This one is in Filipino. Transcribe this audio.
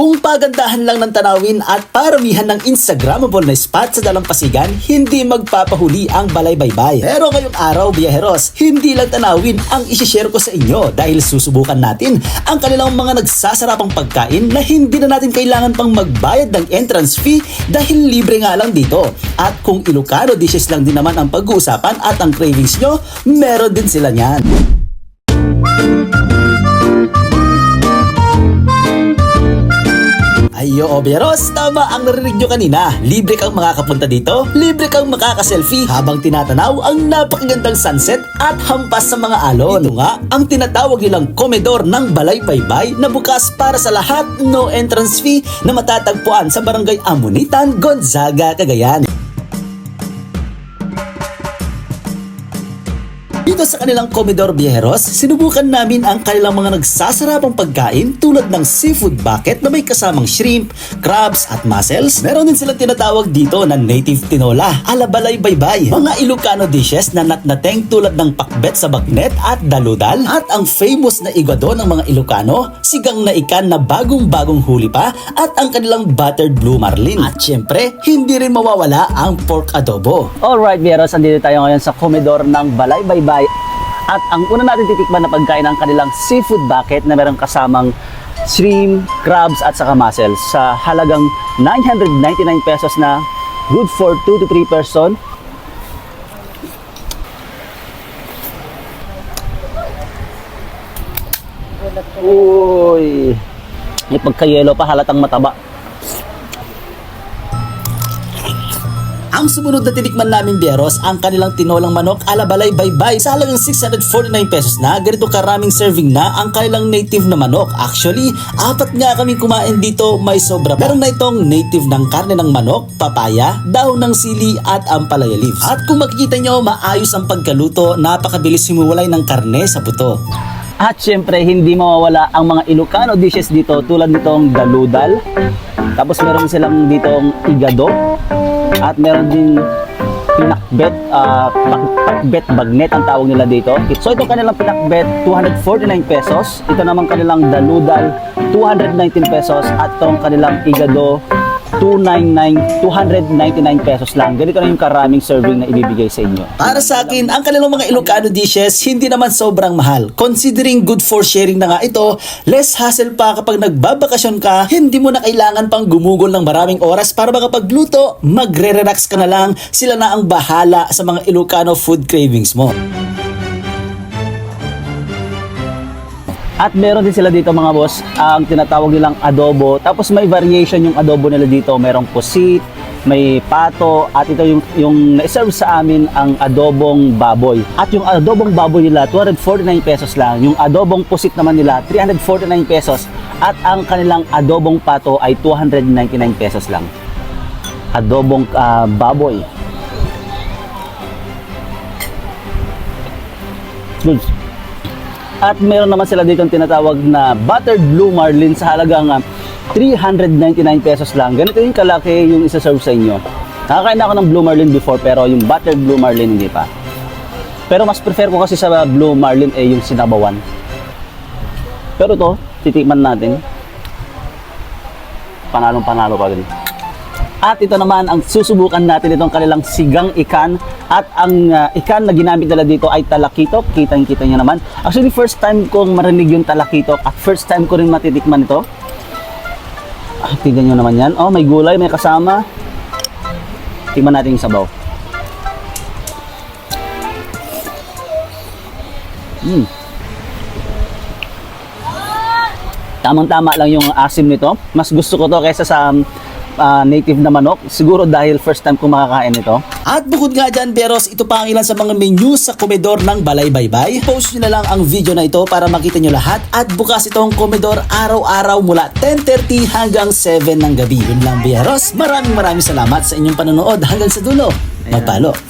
Kung pagandahan lang ng tanawin at paramihan ng Instagrammable na spot sa dalampasigan, hindi magpapahuli ang balay baybay. Pero ngayong araw, biyaheros, hindi lang tanawin ang isishare ko sa inyo dahil susubukan natin ang kanilang mga nagsasarapang pagkain na hindi na natin kailangan pang magbayad ng entrance fee dahil libre nga lang dito. At kung Ilocano dishes lang din naman ang pag-uusapan at ang cravings nyo, meron din sila niyan. Ayo, Oberos, tama ang narinig nyo kanina. Libre kang makakapunta dito, libre kang makaka-selfie habang tinatanaw ang napakagandang sunset at hampas sa mga alon. Ito nga, ang tinatawag nilang komedor ng Balay Baybay na bukas para sa lahat, no entrance fee na matatagpuan sa Barangay Amunitan, Gonzaga, Cagayan. Dito sa kanilang Comedor Viejeros, sinubukan namin ang kanilang mga nagsasarapang pagkain tulad ng seafood bucket na may kasamang shrimp, crabs at mussels. Meron din silang tinatawag dito na native tinola, alabalay baybay, mga Ilocano dishes na natnateng tulad ng pakbet sa bagnet at daludal at ang famous na igado ng mga Ilocano, sigang na ikan na bagong-bagong huli pa at ang kanilang buttered blue marlin. At syempre, hindi rin mawawala ang pork adobo. Alright, Vieros, andito tayo ngayon sa komedor ng Balay Baybay. At ang una natin titikman na pagkain ang kanilang seafood bucket na merong kasamang shrimp, crabs at saka mussels sa halagang 999 pesos na good for 2 to 3 person. Uy, may pagka-yellow pa halatang mataba. Ang sumunod na tinikman namin Bieros, ang kanilang tinolang manok alabalay baybay sa halagang 649 pesos na. Ganito karaming serving na ang kanilang native na manok. Actually, apat nga kami kumain dito, may sobra pa. Meron na itong native ng karne ng manok, papaya, dahon ng sili at ampalaya leaves. At kung makikita nyo, maayos ang pagkaluto, napakabilis humuwalay ng karne sa buto. At syempre, hindi mawawala ang mga Ilocano dishes dito tulad nitong daludal. Tapos meron silang ditong igado. At meron din pinakbet, ah, pak- pakbet bagnet ang tawag nila dito. So ito kanilang pinakbet, 249 pesos. Ito naman kanilang daludal, 219 pesos. At itong kanilang igado, 299, 299 pesos lang. Ganito na yung karaming serving na ibibigay sa inyo. Para sa akin, ang kanilang mga Ilocano dishes hindi naman sobrang mahal. Considering good for sharing na nga ito, less hassle pa kapag nagbabakasyon ka, hindi mo na kailangan pang gumugol ng maraming oras para makapagluto. Magre-relax ka na lang, sila na ang bahala sa mga Ilocano food cravings mo. At meron din sila dito mga boss, ang tinatawag nilang adobo. Tapos may variation yung adobo nila dito. Merong pusit, may pato, at ito yung, yung na-serve sa amin ang adobong baboy. At yung adobong baboy nila, 249 pesos lang. Yung adobong pusit naman nila, 349 pesos. At ang kanilang adobong pato ay 299 pesos lang. Adobong ah, baboy. Good. At meron naman sila dito tinatawag na buttered blue marlin sa halagang ah, 399 pesos lang. Ganito yung kalaki yung isa-serve sa inyo. Nakakain na ako ng blue marlin before pero yung buttered blue marlin hindi pa. Pero mas prefer ko kasi sa blue marlin eh yung sinabawan. Pero to, titikman natin. Panalong panalo pa rin. At ito naman ang susubukan natin itong kanilang sigang ikan at ang uh, ikan na ginamit nila dito ay talakitok. Kitang-kita niyo naman. Actually first time kong marinig yung talakitok at first time ko rin matitikman ito. Ah, tingnan nyo naman yan. Oh, may gulay, may kasama. Tingnan natin yung sabaw. Mm. Tamang-tama lang yung asim nito. Mas gusto ko to kaysa sa ah, native na manok. Siguro dahil first time ko makakain ito. At bukod nga dyan, Beros, ito pa ang ilan sa mga menu sa komedor ng Balay Baybay. Post nyo na lang ang video na ito para makita nyo lahat. At bukas itong komedor araw-araw mula 10.30 hanggang 7 ng gabi. Yun lang, Beros. Maraming maraming salamat sa inyong panonood hanggang sa dulo. Magpalo.